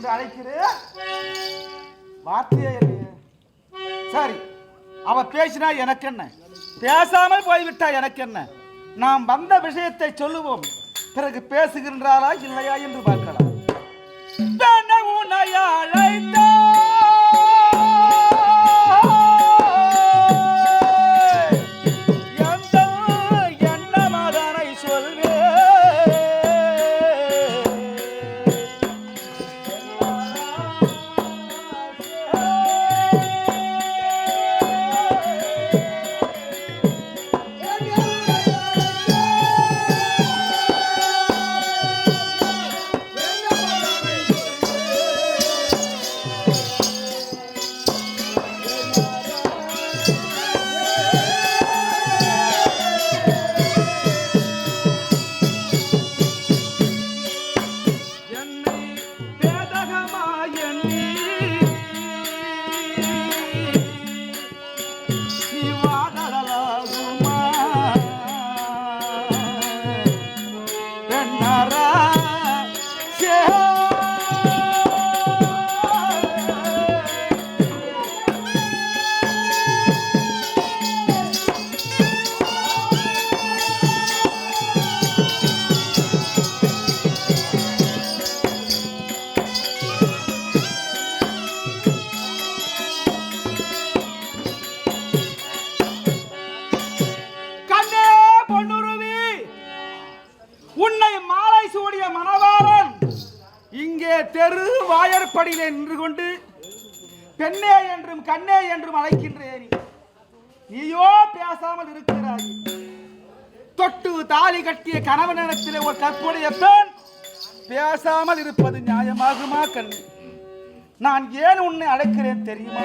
என்று அழைக்கிறேன். வார்த்தையே இல்லையே சரி அவ பேசினா எனக்கு என்ன பேசாமல் போய்விட்டா எனக்கு என்ன நாம் வந்த விஷயத்தை சொல்லுவோம். பிறகு பேசுகின்றாரா இல்லையா என்று பார்க்கலாம். உன்னை அழைத்த வாயற்படியிலே நின்று கொண்டு பெண்ணே என்றும் கண்ணே என்றும் அழைக்கின்றேன். நீயோ பேசாமல் இருக்கிறாய். தொட்டு தாலி கட்டிய கணவனிடத்திலே ஒரு தற்போதைய பெண் பேசாமல் இருப்பது நியாயமாகுமா கண் நான் ஏன் உன்னை அழைக்கிறேன் தெரியுமா?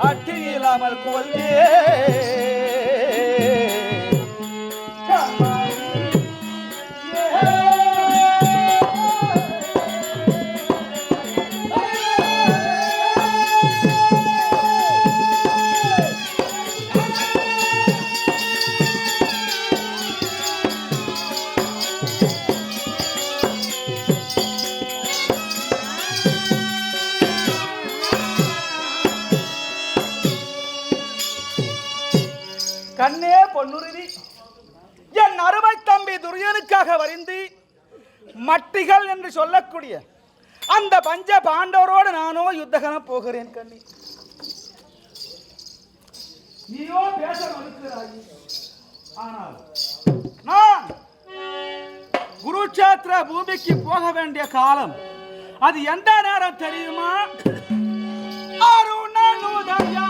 அட்டி இல்லாமல் கொல்லே மட்டிகள் என்று சொல்லக்கூடிய அந்த பஞ்ச பாண்டவரோடு நானோ யுத்தகன போகிறேன் கண்ணி. நீயோ பேச மறுக்கிறாய். ஆனால் நான் குருட்சேத்திர பூமிக்கு போக வேண்டிய காலம் அது எந்த நேரம் தெரியுமா? அருணனுதயா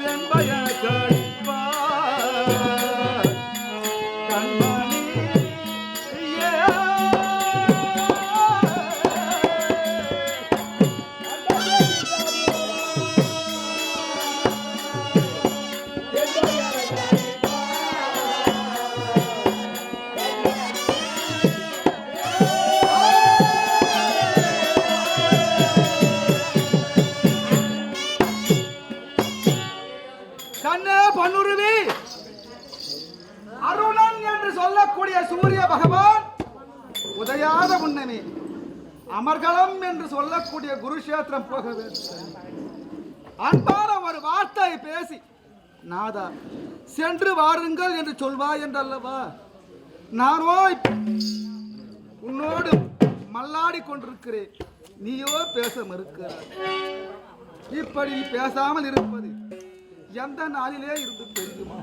bien vaya சொல்லக்கூடிய குருஷேத்திரம் போக வேண்டும். அன்பான ஒரு வார்த்தை பேசி நாதா சென்று வாருங்கள் என்று சொல்வா என்றல்லவா? நானோ உன்னோடு மல்லாடி கொண்டிருக்கிறேன். நீயோ பேச மறுக்கிறாய். இப்படி பேசாமல் இருப்பது எந்த நாளிலே இருந்து தெரியுமா?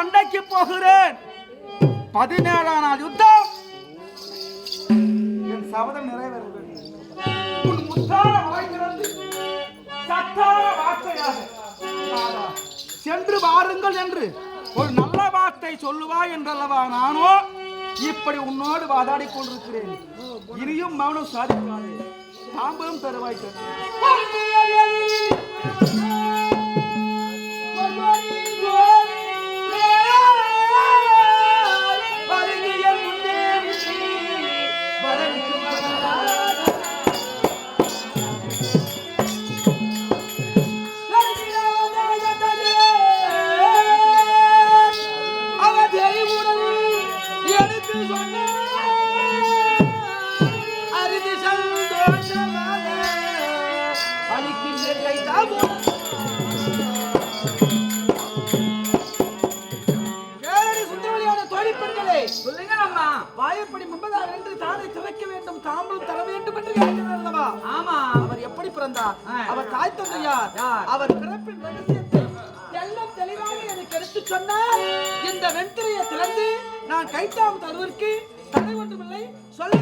சண்டைக்கு போகிறேன். பதினேழாம் நாள் யுத்தம். என் சபதம் நிறைவேற உன் முத்தான வாய் சத்தான வார்த்தையாக. சென்று வாருங்கள் என்று ஒரு நல்ல வார்த்தை சொல்லுவாய் என்றல்லவா நானோ? இப்படி உன்னோடு வாதாடி கொண்டிருக்கிறேன். இனியும் மௌனம் சாதிக்காது. தாம்பரம் தருவாய் வேண்டும் என்று கேட்கிறார் அல்லவா ஆமா. அவர் எப்படி பிறந்தார். அவர் தாய் தந்தை யார்? யார்? அவர் பிறப்பின் ரகசியத்தை எல்லாம் தெளிவாக எனக்கு எடுத்து சொன்னார். இந்த வெண்திரையை திறந்து நான் கைத்தாம் தருவதற்கு தடை ஒன்றுமில்லை. சொல்ல